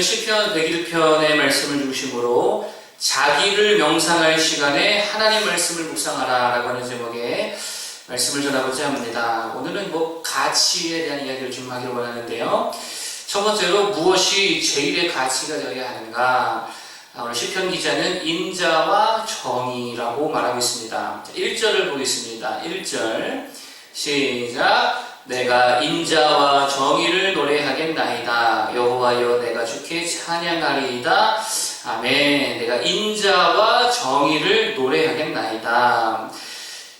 우리는 시편 101편의 말씀을 중심으로 자기를 명상할 시간에 하나님 말씀을 묵상하라 라고 하는 제목의 말씀을 전하고자 합니다. 오늘은 뭐 가치에 대한 이야기를 좀 하기로 원하는데요. 첫 번째로 무엇이 제일의 가치가 되어야 하는가? 아, 오늘 시편 기자는 인자와 정의라고 말하고 있습니다. 1절을 보겠습니다. 1절 시작 내가 인자와 정의를 노래하겠나이다. 여호와여 내가 주께 찬양하리이다. 아멘. 내가 인자와 정의를 노래하겠나이다.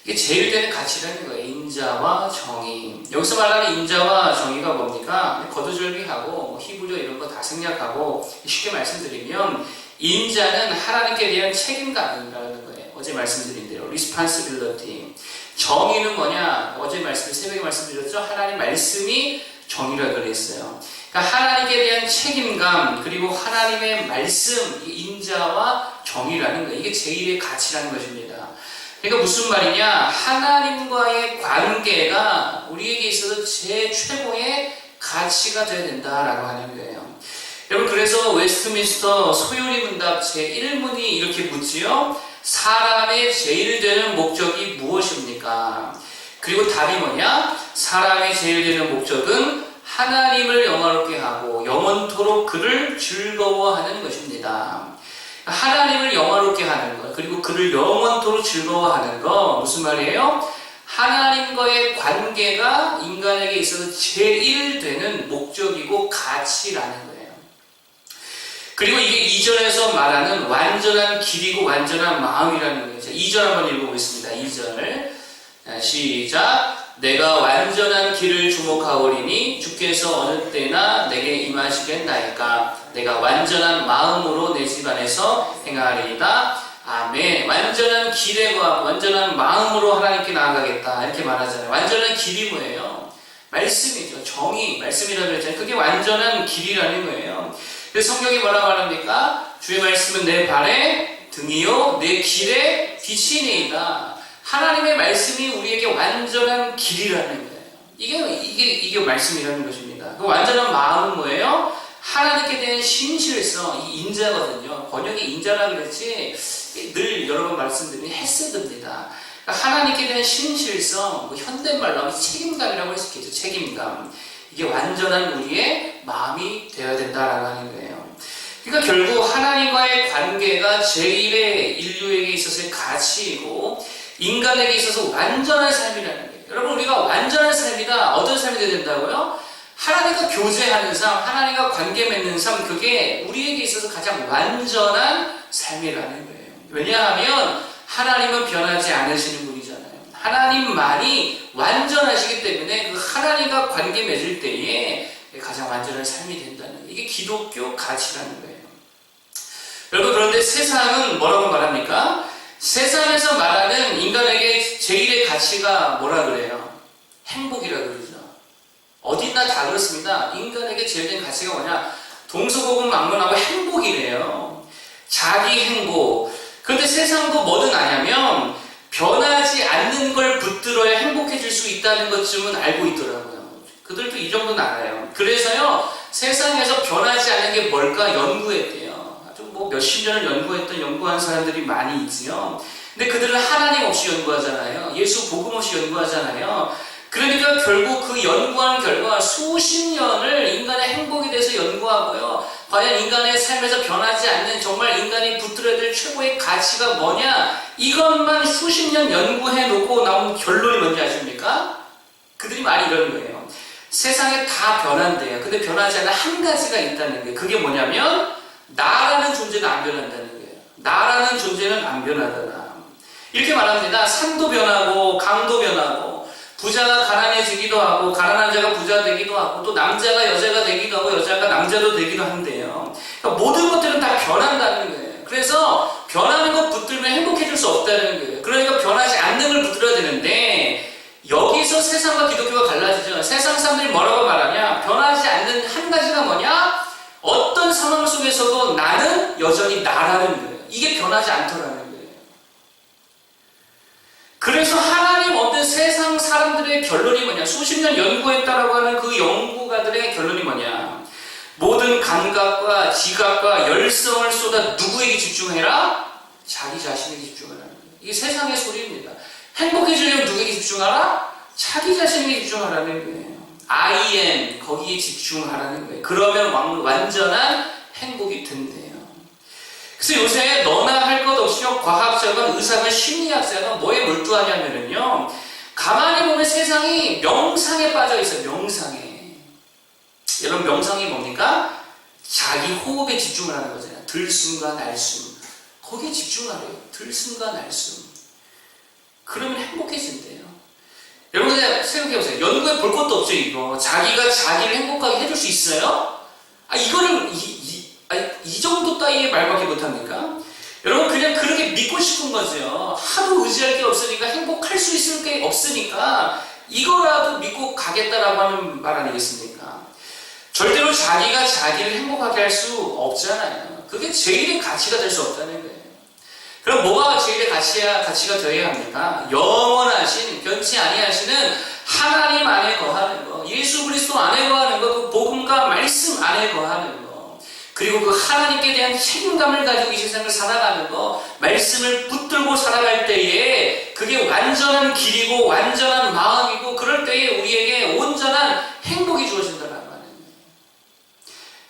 이게 제일 되는 가치라는 거예요. 인자와 정의. 여기서 말하는 인자와 정의가 뭡니까? 거두절미하고 뭐 히브리어 이런 거 다 생략하고 쉽게 말씀드리면 인자는 하나님께 대한 책임감이라는 거예요. 어제 말씀드린 대로 responsibility. 정의는 뭐냐? 어제 말씀, 새벽에 말씀드렸죠? 하나님 말씀이 정의라 그랬어요. 그러니까 하나님께 대한 책임감, 그리고 하나님의 말씀, 인자와 정의라는 거, 이게 제일의 가치라는 것입니다. 그러니까 무슨 말이냐? 하나님과의 관계가 우리에게 있어서 제 최고의 가치가 되어야 된다라고 하는 거예요. 여러분, 그래서 웨스트민스터 소요리 문답 제 1문이 이렇게 묻지요? 사람의 제일 되는 목적이 무엇입니까? 그리고 답이 뭐냐? 사람의 제일 되는 목적은 하나님을 영화롭게 하고 영원토록 그를 즐거워하는 것입니다. 하나님을 영화롭게 하는 것, 그리고 그를 영원토록 즐거워하는 것, 무슨 말이에요? 하나님과의 관계가 인간에게 있어서 제일 되는 목적이고 가치라는 거예요. 그리고 이게 이절에서 말하는 완전한 길이고 완전한 마음이라는 거예요. 2절 한번 읽어보겠습니다. 2절. 시작. 내가 완전한 길을 주목하오리니 주께서 어느 때나 내게 임하시겠나이까. 내가 완전한 마음으로 내 집안에서 행하리이다. 아멘. 완전한 길에 과 완전한 마음으로 하나님께 나아가겠다. 이렇게 말하잖아요. 완전한 길이 뭐예요? 말씀이죠. 정의, 말씀이라고 그랬잖아요. 그게 완전한 길이라는 거예요. 그래서 성경이 뭐라 말합니까? 주의 말씀은 내 발에 등이요, 내 길에 빛이니이다. 하나님의 말씀이 우리에게 완전한 길이라는 거예요. 이게, 이게, 이게 말씀이라는 것입니다. 그 완전한 마음은 뭐예요? 하나님께 대한 신실성, 이 인자거든요. 번역이 인자라 그랬지, 늘 여러 번 말씀드린 헤세드입니다. 그러니까 하나님께 대한 신실성, 뭐 현대말로 하면 책임감이라고 할 수 있겠죠. 책임감. 이게 완전한 우리의 마음이 되어야 된다라고 하는 거예요. 그러니까 결국 하나님과의 관계가 제일의 인류에게 있어서의 가치이고 인간에게 있어서 완전한 삶이라는 거예요. 여러분 우리가 완전한 삶이다. 어떤 삶이 되야 된다고요? 하나님과 교제하는 삶, 하나님과 관계 맺는 삶, 그게 우리에게 있어서 가장 완전한 삶이라는 거예요. 왜냐하면 하나님은 변하지 않으시는 분이잖아요. 하나님만이 완전하시기 때문에 그 하나님과 관계 맺을 때에 가장 완전한 삶이 된다는 이게 기독교 가치라는 거예요. 여러분 그런데 세상은 뭐라고 말합니까? 세상에서 말하는 인간에게 제일의 가치가 뭐라 그래요? 행복이라 그러죠. 어디나 다 그렇습니다. 인간에게 제일 된 가치가 뭐냐? 동서고금망론하고 행복이래요. 자기 행복. 그런데 세상도 뭐든 아냐면 변하지 않는 걸 붙들어야 행복해질 수 있다는 것쯤은 알고 있더라고요. 그들도 이 정도는 알아요. 그래서요, 세상에서 변하지 않는 게 뭘까 연구했대요. 아주 뭐 몇십 년을 연구했던 연구한 사람들이 많이 있지요. 근데 그들은 하나님 없이 연구하잖아요. 예수 복음 없이 연구하잖아요. 그러니까 결국 그 연구한 결과 수십 년을 인간의 행복에 대해서 연구하고요. 과연 인간의 삶에서 변하지 않는 정말 인간이 붙들어야 될 최고의 가치가 뭐냐? 이것만 수십 년 연구해 놓고 나온 결론이 뭔지 아십니까? 그들이 많이 이러는 거예요. 세상에 다 변한대요. 근데 변하지 않는 한 가지가 있다는 게 그게 뭐냐면 나라는 존재는 안 변한다는 거예요. 나라는 존재는 안 변하더라. 이렇게 말합니다. 산도 변하고 강도 변하고 부자가 가난해지기도 하고 가난한 자가 부자 되기도 하고 또 남자가 여자가 되기도 하고 여자가 남자도 되기도 한대요. 그러니까 모든 것들은 다 변한다는 거예요. 그래서 변하는 것 붙들면 행복해질 수 없다는 거예요. 그러니까 변하지 않는 걸 붙들어야 되는데 여기서 세상과 기독교가 갈라지죠. 세상 사람들이 뭐라고 말하냐? 변하지 않는 한 가지가 뭐냐? 어떤 상황 속에서도 나는 여전히 나라는 거예요. 이게 변하지 않더라는 거예요. 그래서 하나님 없는 결론이 뭐냐? 수십 년 연구했다라고 하는 그 연구가들의 결론이 뭐냐? 모든 감각과 지각과 열성을 쏟아 누구에게 집중해라? 자기 자신에게 집중하라는 거예요. 이게 세상의 소리입니다. 행복해지려면 누구에게 집중하라? 자기 자신에게 집중하라는 거예요. I am 거기에 집중하라는 거예요. 그러면 완- 완전한 행복이 된대요. 그래서 요새 너나 할 것 없이요 과학자건 의사건 심리학자건 뭐에 몰두하냐면은요 가만히 보면 세상이 명상에 빠져 있어요. 명상에. 여러분 명상이 뭡니까? 자기 호흡에 집중을 하는 거잖아요. 들숨과 날숨. 거기에 집중하래요. 들숨과 날숨. 그러면 행복해진대요. 여러분 생각해보세요. 연구해 볼 것도 없죠 이거. 자기가 자기를 행복하게 해줄 수 있어요? 아 이거를 이, 이, 아니, 이 정도 따위의 말밖에 못합니까? 여러분 그냥 그렇게 믿고 싶은 거죠. 하도 의지할 게 없으니까 행복할 수 있을 게 없으니까 이거라도 믿고 가겠다라고 하는 말 아니겠습니까? 절대로 자기가 자기를 행복하게 할 수 없잖아요. 그게 제일의 가치가 될 수 없다는 거예요. 그럼 뭐가 제일의 가치야, 가치가 되어야 합니까? 영원하신, 변치 아니하시는 하나님 안에 거하는 거, 예수 그리스도 안에 거하는 거, 그 복음과 말씀 안에 거하는 거, 그리고 그 하나님께 대한 책임감을 가지고 이 세상을 살아가는 거, 말씀을 붙들고 살아갈 때에 그게 완전한 길이고 완전한 마음이고 그럴 때에 우리에게 온전한 행복이 거예요.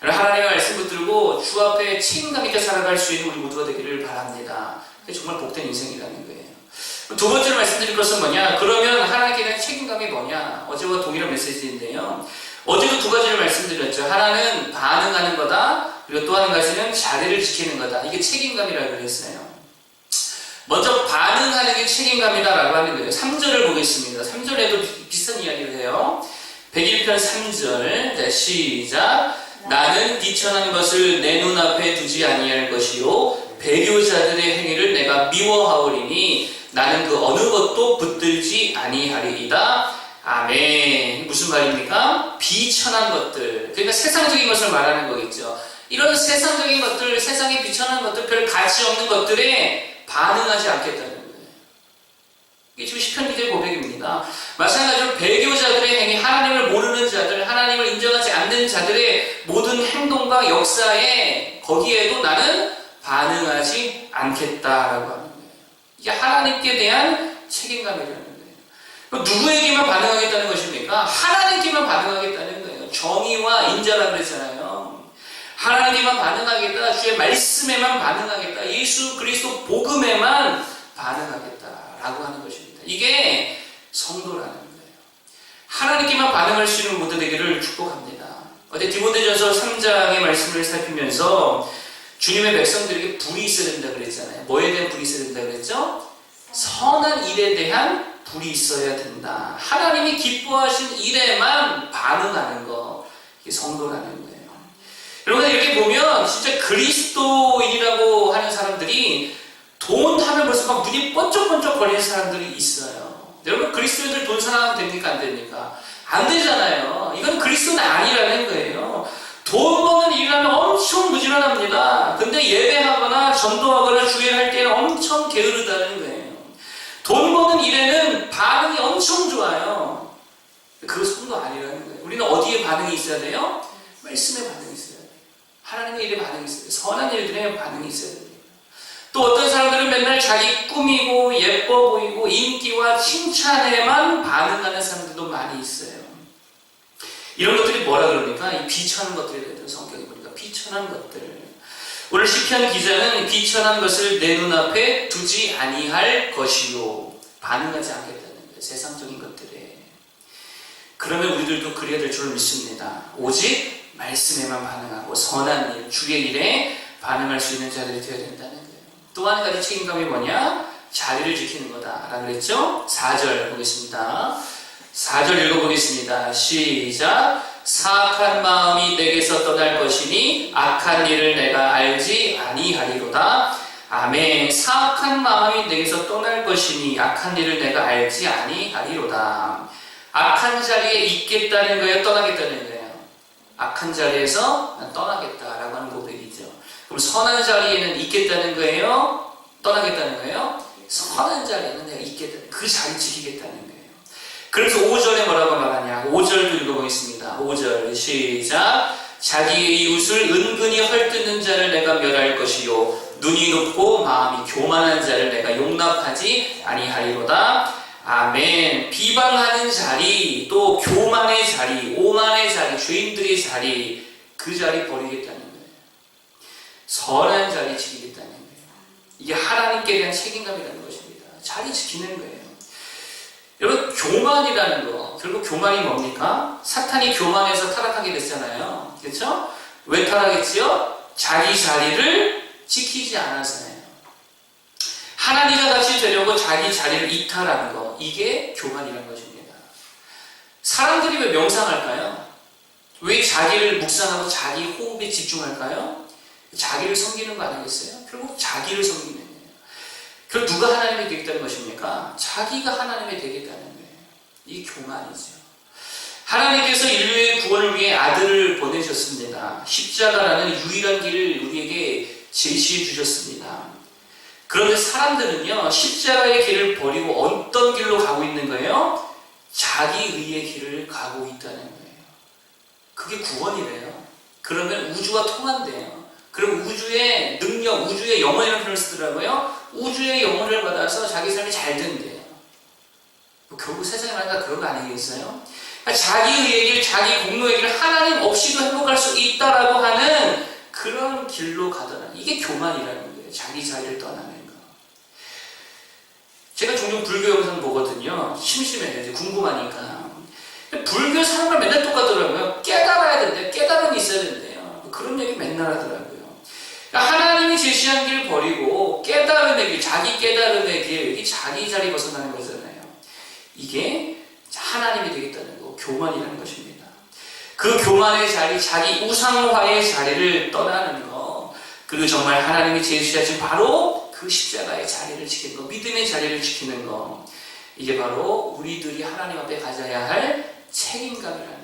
여러분, 하나님의 말씀 붙들고 주 앞에 책임감 있게 살아갈 수 있는 우리 모두가 되기를 바랍니다. 그게 정말 복된 인생이라는 거예요. 두 번째로 말씀드릴 것은 뭐냐? 그러면 하나님께 대한 책임감이 뭐냐? 어제와 동일한 메시지인데요. 어제도 두 가지를 말씀드렸죠. 하나는 반응하는 거다. 그리고 또 한 가지는 자리를 지키는 거다. 이게 책임감이라고 그랬어요. 먼저 반응하는 게 책임감이다라고 하는 거예요. 3절을 보겠습니다. 3절에도 비슷한 이야기를 해요. 101편 3절. 자, 시작. 나는 비천한 것을 내 눈앞에 두지 아니할 것이요 배교자들의 행위를 내가 미워하오리니 나는 그 어느 것도 붙들지 아니하리이다. 아멘. 무슨 말입니까? 비천한 것들. 그러니까 세상적인 것을 말하는 거겠죠. 이런 세상적인 것들, 세상에 비천한 것들, 별 가치 없는 것들에 반응하지 않겠다는 거예요. 이게 지금 시편 기자의 고백입니다. 마찬가지로 배교자들의 행위, 하나님을 모르는 자들, 하나님을 인정하지 않는 자들의 모든 행동과 역사에 거기에도 나는 반응하지 않겠다라고 하는 거예요. 이게 하나님께 대한 책임감이라는 거예요. 누구에게만 반응하겠다는 것입니까? 하나님께만 반응하겠다는 거예요. 정의와 인자라 그랬잖아요. 하나님께만 반응하겠다. 주의 말씀에만 반응하겠다. 예수 그리스도 복음에만 반응하겠다라고 하는 것입니다. 이게 성도라는 거예요. 하나님께만 반응할 수 있는 모두 되기를 축복합니다. 어제 디모데전서 3장의 말씀을 살피면서 주님의 백성들에게 불이 있어야 된다 그랬잖아요. 뭐에 대한 불이 있어야 된다 그랬죠? 선한 일에 대한 불이 있어야 된다. 하나님이 기뻐하신 일에만 반응하는 거. 이게 성도라는 거예요. 여러분 이렇게 보면 진짜 그리스도인이라고 하는 사람들이 돈 하면 벌써 막 눈이 번쩍번쩍 거리는 사람들이 있어요. 여러분 그리스도인들 돈 사랑하면 됩니까 안 됩니까? 안 되잖아요. 이건 그리스도는 아니라는 거예요. 돈 버는 일이라면 엄청 부지런합니다. 근데 예배하거나 전도하거나 주일할 때는 엄청 게으르다는 거예요. 돈 버는 일에는 반응이 엄청 좋아요. 그거 성도 아니라는 거예요. 우리는 어디에 반응이 있어야 돼요? 말씀에 반응이 있어야 돼요. 하나님의 일에 반응이 있어야 돼요. 선한 일들에 반응이 있어야 돼요. 또 어떤 사람들은 맨날 자기 꾸미고 예뻐 보이고 인기와 칭찬에만 반응하는 사람들도 많이 있어요. 이런 것들이 뭐라 그럽니까? 이 비천한 대한 성격이 보니까 비천한 것들. 오늘 시편 기자는 비천한 것을 내 눈앞에 두지 아니할 것이요. 반응하지 않겠다는 거예요. 세상적인 것들에. 그러면 우리들도 그래야 될 줄 믿습니다. 오직 말씀에만 반응하고 선한 일, 주의 일에 반응할 수 있는 자들이 되어야 된다는 거예요. 또 한 가지 책임감이 뭐냐? 자리를 지키는 거다. 라고 그랬죠? 4절 보겠습니다. 4절 읽어보겠습니다. 시작. 사악한 마음이 내게서 떠날 것이니 악한 일을 내가 알지 아니하리로다. 아멘. 사악한 마음이 내게서 떠날 것이니 악한 일을 내가 알지 아니하리로다. 악한 자리에 있겠다는 거예요? 떠나겠다는 거예요? 악한 자리에서 난 떠나겠다라고 하는 고백이죠. 그럼 선한 자리에는 있겠다는 거예요? 떠나겠다는 거예요? 선한 자리에는 내가 있겠다. 그 자리 지키겠다는 거예요. 그래서 5절에 뭐라고 말하냐? 5절도 읽어보겠습니다. 5절. 시작. 자기의 이웃을 은근히 헐뜯는 자를 내가 멸할 것이요. 눈이 높고 마음이 교만한 자를 내가 용납하지 아니하리로다. 아멘. 비방하는 자리 또 교만의 자리 오만의 자리 죄인들의 자리 그 자리 버리겠다는 거예요. 선한 자리 지키겠다는 거예요. 이게 하나님께 대한 책임감이라는 것입니다. 자리 지키는 거예요 여러분 교만이라는 거 결국 교만이 뭡니까? 사탄이 교만해서 타락하게 됐잖아요. 그렇죠? 왜 타락했지요? 자기 자리를 지키지 않아서요. 하나님과 같이 되려고 자기 자리를 이탈하는 거 이게 교만이라는 것입니다. 사람들이 왜 명상할까요? 왜 자기를 묵상하고 자기 호흡에 집중할까요? 자기를 섬기는 거 아니겠어요? 결국 자기를 섬기는 거예요. 그럼 누가 하나님이 되겠다는 것입니까? 자기가 하나님이 되겠다는 거예요. 이 교만이죠. 하나님께서 인류의 구원을 위해 아들을 보내셨습니다. 십자가라는 유일한 길을 우리에게 제시해 주셨습니다. 그런데 사람들은요, 십자가의 길을 버리고 어떤 길로 가고 있는 거예요? 자기 의의 길을 가고 있다는 거예요. 그게 구원이래요. 그러면 우주가 통한대요. 그럼 우주의 능력, 우주의 영혼이라는 표현을 쓰더라고요. 우주의 영혼을 받아서 자기 삶이 잘 된대요. 뭐 결국 세상에 말까 그런 거 아니겠어요? 그러니까 자기 길, 자기 공로의 길, 하나님 없이도 행복할 수 있다라고 하는 그런 길로 가더라. 이게 교만이라는 거예요. 자기 자리를 떠나는 거. 제가 종종 불교 영상 보거든요. 심심해요. 궁금하니까. 불교 사람들 맨날 똑같더라고요. 깨달아야 된대. 깨달음이 있어야 된대요. 뭐 그런 얘기 맨날 하더라고요. 그러니까 하나님이 제시한 길 버리고 깨달음의 길, 자기 깨달음의 길, 이게 자기 자리 벗어나는 거잖아요. 이게 하나님이 되겠다는 거, 교만이라는 것입니다. 그 교만의 자리, 자기 우상화의 자리를 떠나는 거, 그리고 정말 하나님이 제시하신 바로 그 십자가의 자리를 지키는 거, 믿음의 자리를 지키는 거, 이게 바로 우리들이 하나님 앞에 가져야 할 책임감이라는.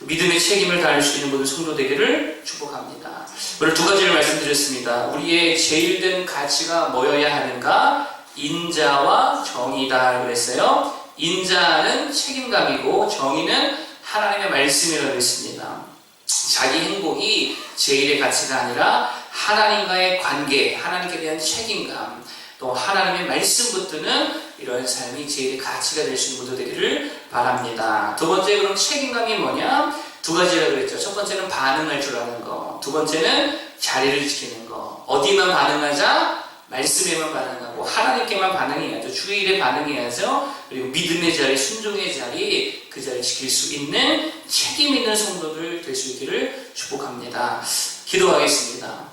믿음의 책임을 다할 수 있는 모든 성도 되기를 축복합니다. 오늘 두 가지를 말씀드렸습니다. 우리의 제일된 가치가 뭐여야 하는가? 인자와 정의다 그랬어요. 인자는 책임감이고 정의는 하나님의 말씀이라고 했습니다. 자기 행복이 제일의 가치가 아니라 하나님과의 관계, 하나님께 대한 책임감, 또 하나님의 말씀 붙드는 이런 삶이 제일의 가치가 될 수 있는 모두 되기를 바랍니다. 두 번째 그럼 책임감이 뭐냐? 두 가지라고 그랬죠. 첫 번째는 반응할 줄 아는 거. 두 번째는 자리를 지키는 거. 어디만 반응하자? 말씀에만 반응하고 하나님께만 반응해야죠. 주일에 반응해야죠. 그리고 믿음의 자리, 순종의 자리, 그 자리 지킬 수 있는 책임 있는 성도들 될 수 있기를 축복합니다. 기도하겠습니다.